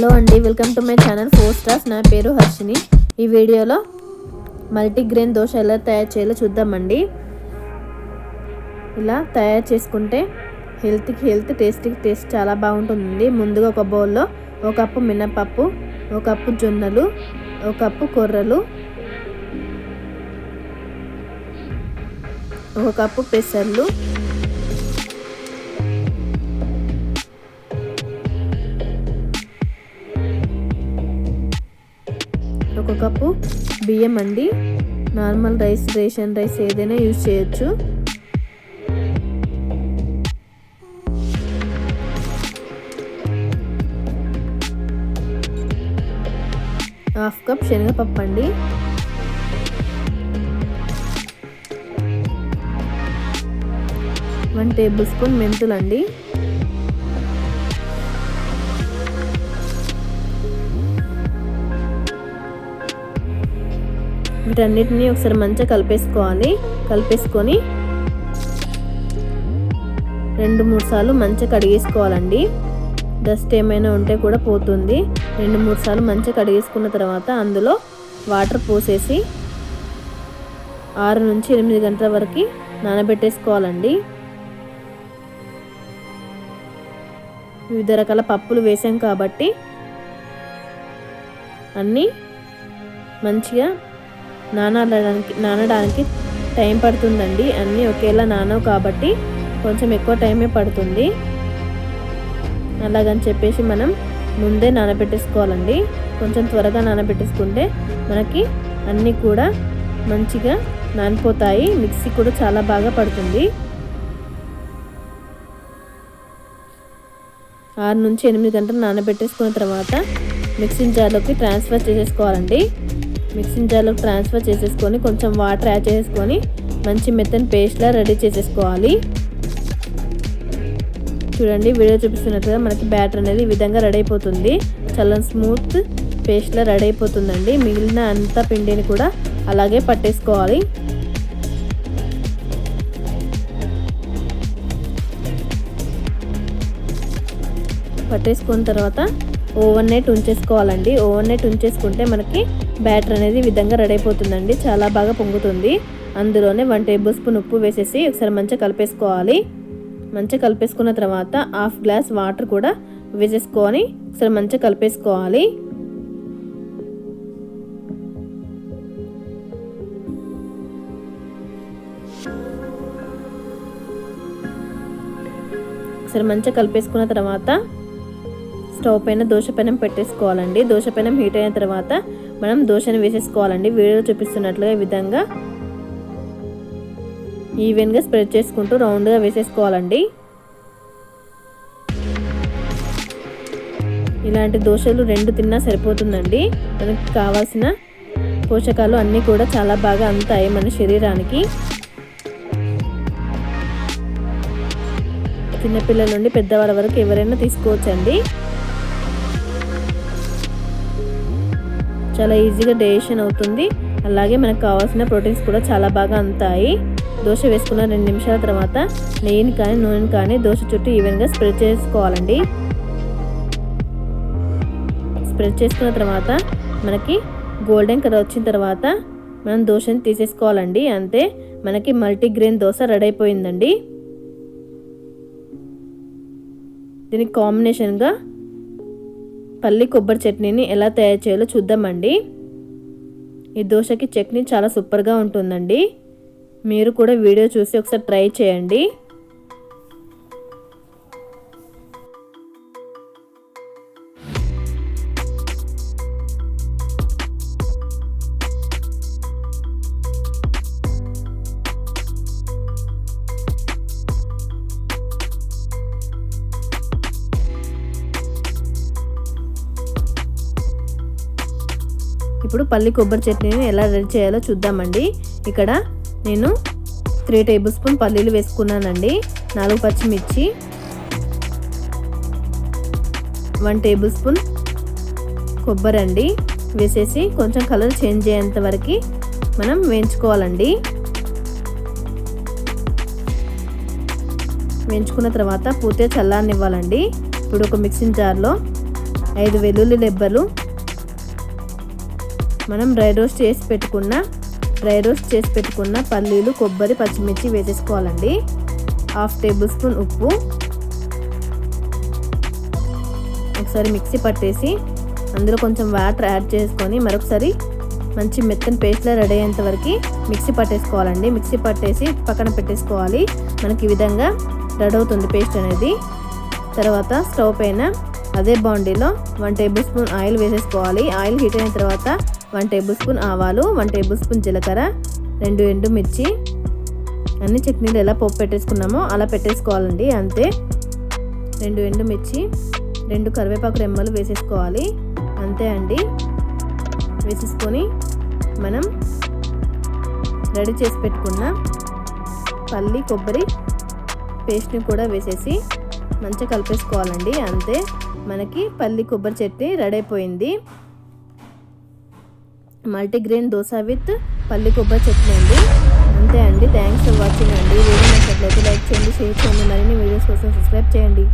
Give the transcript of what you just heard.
Hello అండి welcome to my channel four stars. నా పేరు హర్షిని. ఈ వీడియోలో మల్టీగ్రెయిన్ దోశ ఎలా తయారు చేయాలో చూద్దామండి. ఇలా తయారు చేసుకుంటే హెల్త్కి హెల్త్ టేస్ట్కి టేస్ట్ చాలా బాగుంటుంది ముందుగా ఒక బౌల్లో ఒక కప్పు మినపప్పు ఒక కప్పు జొన్నలు ఒక కప్పు కొర్రలు ఒక కప్పు పెసర్లు ఒక కప్పు బియ్యం అండి. నార్మల్ రైస్ రేషన్ రైస్ ఏదైనా యూజ్ చేయొచ్చు. హాఫ్ కప్ శనగపప్పు అండి. వన్ టేబుల్ స్పూన్ మెంతులు వీటన్నిటిని ఒకసారి మంచిగా కలిపేసుకోవాలి. కలిపేసుకొని రెండు మూడు సార్లు మంచిగా కడిగేసుకోవాలండి. డస్ట్ ఏమైనా ఉంటే కూడా పోతుంది. రెండు మూడు సార్లు మంచిగా కడిగేసుకున్న తర్వాత అందులో వాటర్ పోసేసి ఆరు నుంచి ఎనిమిది గంటల వరకు నానబెట్టేసుకోవాలండి. వివిధ రకాల పప్పులు వేసాం కాబట్టి అన్నీ మంచిగా నానడానికి నానడానికి టైం పడుతుందండి. అన్నీ ఒకేలా నానవు కాబట్టి కొంచెం ఎక్కువ టైమే పడుతుంది. అలాగని చెప్పేసి మనం ముందే నానబెట్టేసుకోవాలండి. కొంచెం త్వరగా నానబెట్టేసుకుంటే మనకి అన్నీ కూడా మంచిగా నానిపోతాయి. మిక్సీ కూడా చాలా బాగా పడుతుంది. ఆరు నుంచి ఎనిమిది గంటలు నానబెట్టేసుకున్న తర్వాత మిక్సింగ్ జార్లోకి ట్రాన్స్ఫర్ చేసేసుకోవాలండి. మిక్సింగ్ జార్లోకి ట్రాన్స్ఫర్ చేసేసుకొని కొంచెం వాటర్ యాడ్ చేసుకొని మంచి మెత్తని పేస్ట్లా రెడీ చేసేసుకోవాలి. చూడండి వీడియో చూపిస్తున్నట్టుగా మనకి బ్యాటర్ అనేది ఈ విధంగా రెడీ అయిపోతుంది. చాలా స్మూత్ పేస్ట్లా రెడీ అయిపోతుందండి. మిగిలిన అంత పిండిని కూడా అలాగే పట్టేసుకోవాలి. పట్టేసుకున్న తర్వాత ఓవర్ నైట్ ఉంచేసుకోవాలండి. ఓవర్ నైట్ ఉంచేసుకుంటే మనకి బ్యాటర్ అనేది ఈ విధంగా రెడీ అయిపోతుందండి. చాలా బాగా పొంగుతుంది. అందులోనే వన్ టేబుల్ స్పూన్ ఉప్పు వేసేసి ఒకసారి మంచిగా కలిపేసుకోవాలి. మంచిగా కలిపేసుకున్న తర్వాత హాఫ్ గ్లాస్ వాటర్ కూడా వేసేసుకొని ఒకసారి మంచిగా కలిపేసుకోవాలి. ఒకసారి మంచిగా కలిపేసుకున్న తర్వాత స్టవ్ పైన దోశపెనం పెట్టేసుకోవాలండి. దోశపెనం హీట్ అయిన తర్వాత మనం దోశని వేసేసుకోవాలండి. వీడియో చూపిస్తున్నట్లుగా ఈ విధంగా ఈవెన్గా స్ప్రెడ్ చేసుకుంటూ రౌండ్గా వేసేసుకోవాలండి. ఇలాంటి దోశలు రెండు తిన్నా సరిపోతుందండి. మనకి కావాల్సిన పోషకాలు అన్నీ కూడా చాలా బాగా అందుతాయి మన శరీరానికి. చిన్నపిల్లల నుండి పెద్దవాళ్ళ వరకు ఎవరైనా తీసుకోవచ్చండి. చాలా ఈజీగా డైజెషన్ అవుతుంది. అలాగే మనకు కావాల్సిన ప్రోటీన్స్ కూడా చాలా బాగా అందుతాయి దోశ వేసుకున్న రెండు నిమిషాల తర్వాత నెయ్యిని కానీ నూనెని కానీ దోశ చుట్టూ ఈవెన్గా స్ప్రెడ్ చేసుకోవాలండి. స్ప్రెడ్ చేసుకున్న తర్వాత మనకి గోల్డెన్ కలర్ వచ్చిన తర్వాత మనం దోశని తీసేసుకోవాలండి. అంతే మనకి మల్టీగ్రెయిన్ దోశ రెడీ అయిపోయిందండి. దీనికి కాంబినేషన్గా పల్లి కొబ్బరి చట్నీని ఎలా తయారు చేయాలో చూద్దామండి. ఈ దోశకి చట్నీ చాలా సూపర్గా ఉంటుందండి. మీరు కూడా వీడియో చూసి ఒకసారి ట్రై చేయండి. ఇప్పుడు పల్లి కొబ్బరి చట్నీని ఎలా రెడీ చేయాలో చూద్దామండి. ఇక్కడ నేను త్రీ టేబుల్ స్పూన్ పల్లీలు వేసుకున్నానండి. నాలుగు పచ్చిమిర్చి వన్ టేబుల్ స్పూన్ కొబ్బరి అండి. వేసేసి కొంచెం కలర్ చేంజ్ అయ్యేంత వరకు మనం వేయించుకోవాలండి. వేయించుకున్న తర్వాత పూర్తిగా చల్లారనివ్వాలండి. ఇప్పుడు ఒక మిక్సింగ్ జార్లో ఐదు వెల్లుల్లి దెబ్బలు మనం డ్రై రోస్ట్ చేసి పెట్టుకున్న డ్రై రోస్ట్ చేసి పెట్టుకున్న పల్లీలు కొబ్బరి పచ్చిమిర్చి వేసేసుకోవాలండి. హాఫ్ టేబుల్ స్పూన్ ఉప్పు. ఒకసారి మిక్సీ పట్టేసి అందులో కొంచెం వాటర్ యాడ్ చేసుకొని మరొకసారి మంచి మెత్తని పేస్ట్లా రెడీ అయ్యేంత వరకు మిక్సీ పట్టేసుకోవాలండి. మిక్సీ పట్టేసి పక్కన పెట్టేసుకోవాలి. మనకి ఈ విధంగా రెడీ అవుతుంది పేస్ట్ అనేది. తర్వాత స్టవ్ పైన అదే బాండీలో వన్ టేబుల్ స్పూన్ ఆయిల్ వేసేసుకోవాలి. ఆయిల్ హీట్ అయిన తర్వాత వన్ టేబుల్ స్పూన్ ఆవాలు వన్ టేబుల్ స్పూన్ జీలకర్ర రెండు ఎండు మిర్చి. అన్ని చట్నీలు ఎలా పోపు పెట్టేసుకున్నామో అలా పెట్టేసుకోవాలండి అంతే. రెండు ఎండు మిర్చి రెండు కరివేపాకు రెమ్మలు వేసేసుకోవాలి అంతే అండి. వేసేసుకొని మనం రెడీ చేసి పెట్టుకున్న పల్లి కొబ్బరి పేస్ట్ని కూడా వేసేసి మంచిగా కలిపేసుకోవాలండి అంతే. మనకి పల్లి కొబ్బరి చట్నీ రెడీ అయిపోయింది. మల్టీగ్రెయిన్ దోశ విత్ పల్లి కొబ్బరి చట్నీ అండి. అంతే అండి. థ్యాంక్స్ ఫర్ వాచింగ్ అండి. వీడియో నచ్చినట్లయితే లైక్ చేయండి షేర్ చేయండి. మరిన్ని వీడియోస్ కోసం సబ్స్క్రైబ్ చేయండి.